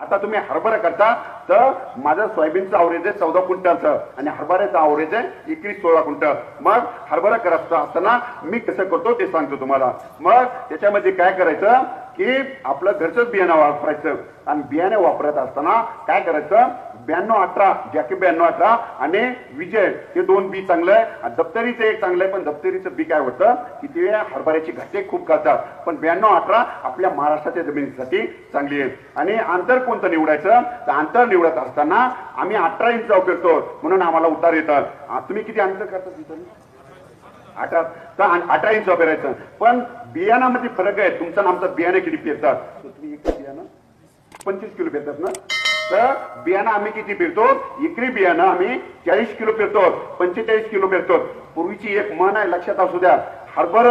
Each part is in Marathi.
आता तुम्ही हरभरा करता तर माझं सोयाबीनचं आवरेज आहे चौदा क्विंटलचं आणि हरभऱ्याचं आवरेज आहे एकवीस सोळा क्विंटल. मग हरभरा करत असताना मी कसं करतो ते सांगतो तुम्हाला. मग त्याच्यामध्ये काय करायचं? की आपलं घरचंच बियाणं वापरायचं. आणि बियाणं वापरत असताना काय करायचं? ब्याण्णव अठरा जॅकी ब्याण्णव अठरा आणि विजय हे दोन बी चांगलं आहे. आणि दप्तरीचं एक चांगलं आहे पण दप्तरीचं बी काय होतं? की ते हरभऱ्याची घाटे खूप करतात. पण ब्याण्णव अठरा आपल्या महाराष्ट्राच्या जमिनीसाठी चांगली आहे. आणि अंतर कोणतं निवडायचं? तर अंतर निवडत असताना आम्ही अठरा इंच करतो. म्हणून आम्हाला उतार येतात. तुम्ही किती अंतर करता तिथं? अठरा. तर अठरा इंच वापरायचं. पण बियाणामध्ये फरक आहे. तुमचं आमचं बियाणं किती पेरतात? तुम्ही एक बियाणं. पंचवीस किलो पेरतात ना? तर बियाणं आम्ही किती पेरतो? एकरी बियाणं आम्ही चाळीस किलो पेरतो. पंचेचाळीस किलो पेरतो. पूर्वीची एक म्हण आहे लक्षात असू द्या. हरभर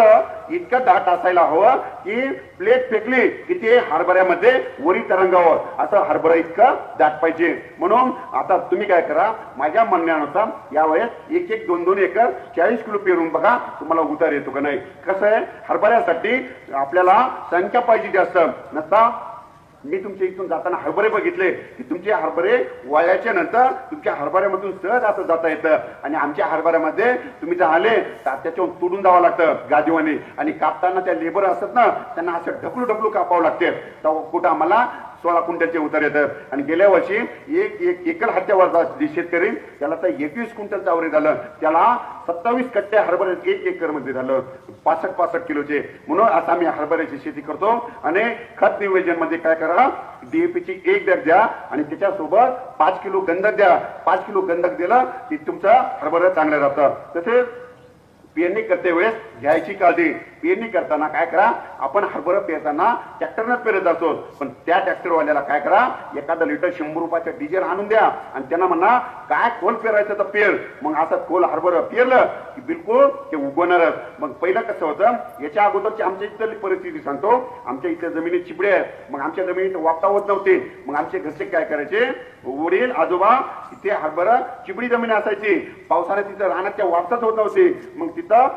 इतकं दाट असायला हवं की प्लेट फेकली की ते हरभऱ्यामध्ये वरी तरंगावं. असं हरभरा इतकं दाट पाहिजे. म्हणून आता तुम्ही काय करा माझ्या म्हणण्यानुसार यावेळेस एक एक दोन दोन एकर चाळीस किलो पेरून बघा तुम्हाला उतार येतो का नाही. कसं आहे? हरभऱ्यासाठी आपल्याला संख्या पाहिजे जास्त. नसता? मी तुमच्या इथून जाताना हरभरे बघितले. की तुमचे हरभरे वयाच्या नंतर तुमच्या हरभऱ्यामधून सहज असं जाता येतं. आणि आमच्या हरभऱ्यामध्ये तुम्ही जर आले तर त्याच्यावर तुडून जावं लागतं गादीवाने. आणि कापताना त्या लेबर असतात ना त्यांना असं ढकलू ढकलू कापावं लागते. तर कुठं आम्हाला सोळा क्विंटलचे उतार येतं आणि गेल्या वर्षी एक एक एकल हत्यावरचा जे शेतकरी त्याला तर एकवीस क्विंटलचं आवरे झालं. त्याला सत्तावीस कट्टे हरभरे एक एकरमध्ये झालं. पासष्ट पासष्ट किलोचे. म्हणून आता आम्ही हरभऱ्याची शेती करतो. आणि खत नियोजनमध्ये काय करा डीएपीची ची एक बॅग द्या आणि त्याच्यासोबत पाच किलो गंधक द्या. पाच किलो गंधक दिलं की तुमचं हरभरा चांगलं राहतं. तसेच पेरणी करते वेळेस घ्यायची काळजी. पेरणी करताना काय करा आपण हरभरा पेरताना ट्रॅक्टरनं पेरत असतो पण त्या ट्रॅक्टरवाल्याला काय करा एखादं लिटर शंभर रुपयाचा डिझेल आणून द्या. आणि त्यांना म्हणा काय खोल पेरायचं तर पेर. मग असं खोल हरभरा पेरलं की बिलकुल ते उगवणारच. मग पहिलं कसं होतं याच्या अगोदरची आमच्या इथली परिस्थिती सांगतो. आमच्या इथल्या जमिनीत चिपडे आहेत. मग आमच्या जमिनीत वापता होत नव्हते. मग आमचे घरचे काय करायचे वडील आजोबा तिथे हरभरा चिबडी जमीन असायची. पावसाळ्यात तिथं रानात त्या वापताच होत नव्हते. मग तिथं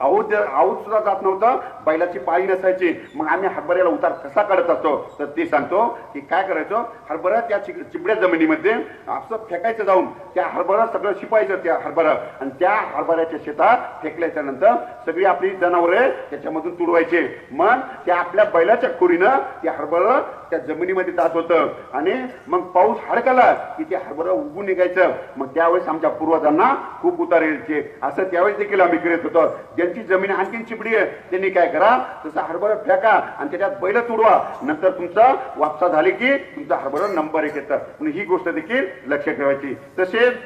आऊत आऊत सुद्धा जात नव्हतं. बैलाची पाळी नसायची. मग आम्ही हरभऱ्याला उतार कसा काढत असतो? तर ते सांगतो की काय करायचो? हरभरा त्या चिक- चिबड्या जमिनीमध्ये असं फेकायचं जाऊन त्या हरभरा सगळं शिपायचं त्या हरभरा. आणि त्या हरभऱ्याच्या शेतात फेकल्याच्या नंतर सगळी आपली जनावरे त्याच्यामधून तुडवायचे. मग त्या आपल्या बैलाच्या खोरीनं ते हरभरा त्या जमिनीमध्ये जात होतं. आणि मग पाऊस हडकला की ते हरभरा उगून निघायचं. मग त्यावेळेस आमच्या पूर्वजांना खूप उतार यायचे. असं त्यावेळेस देखील आम्ही करत होतो. ज्यांची जमीन आणखीन चिपडी आहे. त्यांनी काय करा? तसं हरभरा फेका आणि त्याच्यात बैल तुडवा. नंतर तुमचा वापसा झाली की तुमचा हरभरा नंबर एक येतात म्हणून ही गोष्ट देखील लक्षात ठेवायची. तसेच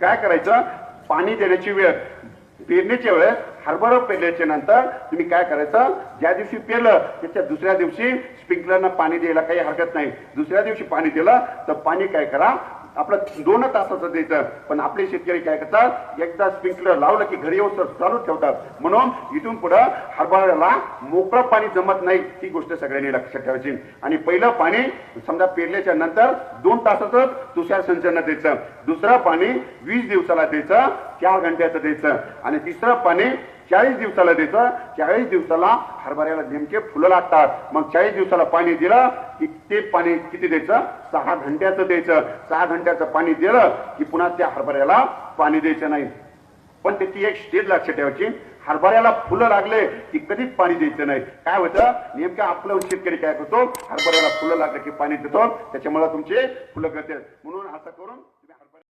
काय करायचं? पाणी देण्याची वेळ. पेरणीच्या वेळेस हरभरा पेरल्याच्या नंतर तुम्ही काय करायचं? ज्या दिवशी पेरलं त्याच्या दुसऱ्या दिवशी स्प्रिंकलरनं पाणी द्यायला काही हरकत नाही. दुसऱ्या दिवशी पाणी दिलं तर पाणी काय करा? आपलं दोन तासाचं द्यायचं. पण आपले शेतकरी काय करतात? एकदा स्प्रिंकलर लावलं की घरी येऊन चालू ठेवतात. म्हणून इथून पुढं हरभऱ्याला मोकळं पाणी जमत नाही. ही गोष्ट सगळ्यांनी लक्षात ठेवायची. आणि पहिलं पाणी समजा पेरल्याच्या नंतर दोन तासाचं तुषार सिंचनात द्यायचं. दुसरं पाणी वीस दिवसाला द्यायचं चार घंट्याचं द्यायचं. आणि तिसरं पाणी चाळीस दिवसाला द्यायचं चाळीस दिवसाला हरभऱ्याला नेमके फुलं लागतात. मग चाळीस दिवसाला पाणी दिलं की ते पाणी किती द्यायचं? सहा घंट्याचं द्यायचं. सहा घंट्याचं पाणी दिलं की पुन्हा त्या हरभऱ्याला पाणी द्यायचं नाही. पण त्याची एक स्टेज लक्षात ठेवायची. हरभऱ्याला फुलं लागले की कधीच पाणी द्यायचं नाही. काय होतं? नेमकं आपलं शेतकरी काय करतो? हरभऱ्याला फुलं लागले की पाणी देतो. त्याच्यामुळे तुमचे फुलं करते म्हणून असं करून